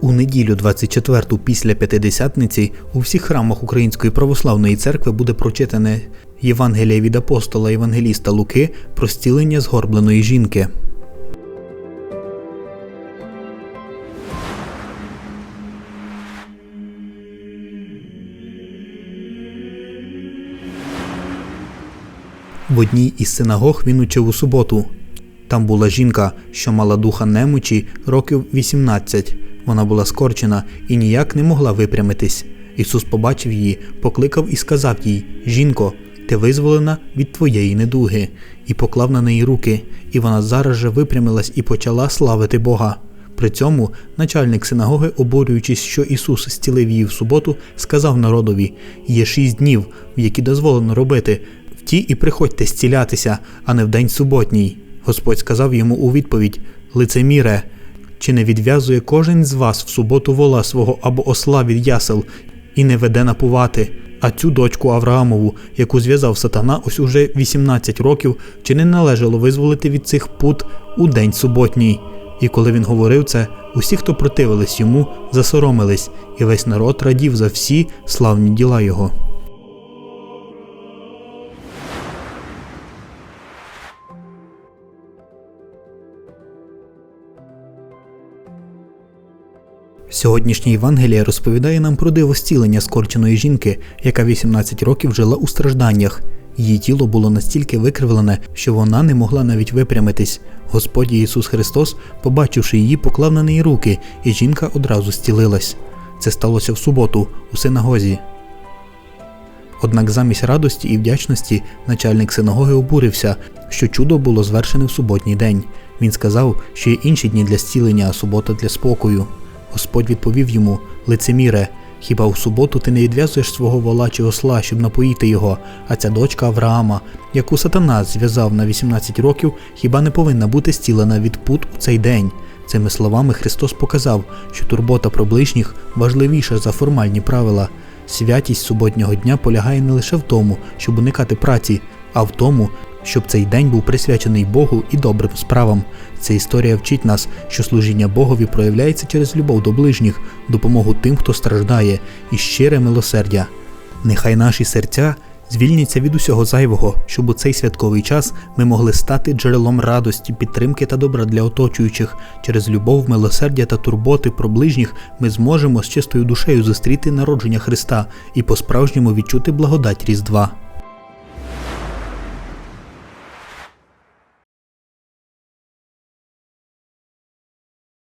У неділю 24-ту після П'ятидесятниці у всіх храмах Української православної церкви буде прочитане Євангеліє від апостола Євангеліста Луки про зцілення згорбленої жінки. В одній із синагог він учив у суботу. Там була жінка, що мала духа немочі років 18. Вона була скорчена і ніяк не могла випрямитись. Ісус побачив її, покликав і сказав їй: Жінко, ти визволена від твоєї недуги, і поклав на неї руки, і вона зараз же випрямилась і почала славити Бога. При цьому начальник синагоги, обурюючись, що Ісус зцілив її в суботу, сказав народові: є шість днів, в які дозволено робити, в ті і приходьте зцілятися, а не в день суботній. Господь сказав йому у відповідь: Лицеміре, чи не відв'язує кожен з вас в суботу вола свого або осла від ясел і не веде напувати, а цю дочку Авраамову, яку зв'язав сатана ось уже 18 років, чи не належало визволити від цих пут у день суботній? І коли він говорив це, усі, хто противились йому, засоромились, і весь народ радів за всі славні діла його. Сьогоднішнє Євангеліє розповідає нам про диво зцілення скорченої жінки, яка 18 років жила у стражданнях. Її тіло було настільки викривлене, що вона не могла навіть випрямитись. Господь Ісус Христос, побачивши її, поклав на неї руки, і жінка одразу зцілилась. Це сталося в суботу, у синагозі. Однак замість радості і вдячності начальник синагоги обурився, що чудо було звершене в суботній день. Він сказав, що є інші дні для зцілення, а субота для спокою. Господь відповів йому: Лицеміре, хіба в суботу ти не відв'язуєш свого вола чи осла, щоб напоїти його, а ця дочка Авраама, яку сатана зв'язав на 18 років, хіба не повинна бути зцілена від пут у цей день? Цими словами Христос показав, що турбота про ближніх важливіша за формальні правила. Святість суботнього дня полягає не лише в тому, щоб уникати праці, а в тому, щоб цей день був присвячений Богу і добрим справам. Ця історія вчить нас, що служіння Богові проявляється через любов до ближніх, допомогу тим, хто страждає, і щире милосердя. Нехай наші серця звільняться від усього зайвого, щоб у цей святковий час ми могли стати джерелом радості, підтримки та добра для оточуючих. Через любов, милосердя та турботи про ближніх ми зможемо з чистою душею зустріти народження Христа і по-справжньому відчути благодать Різдва.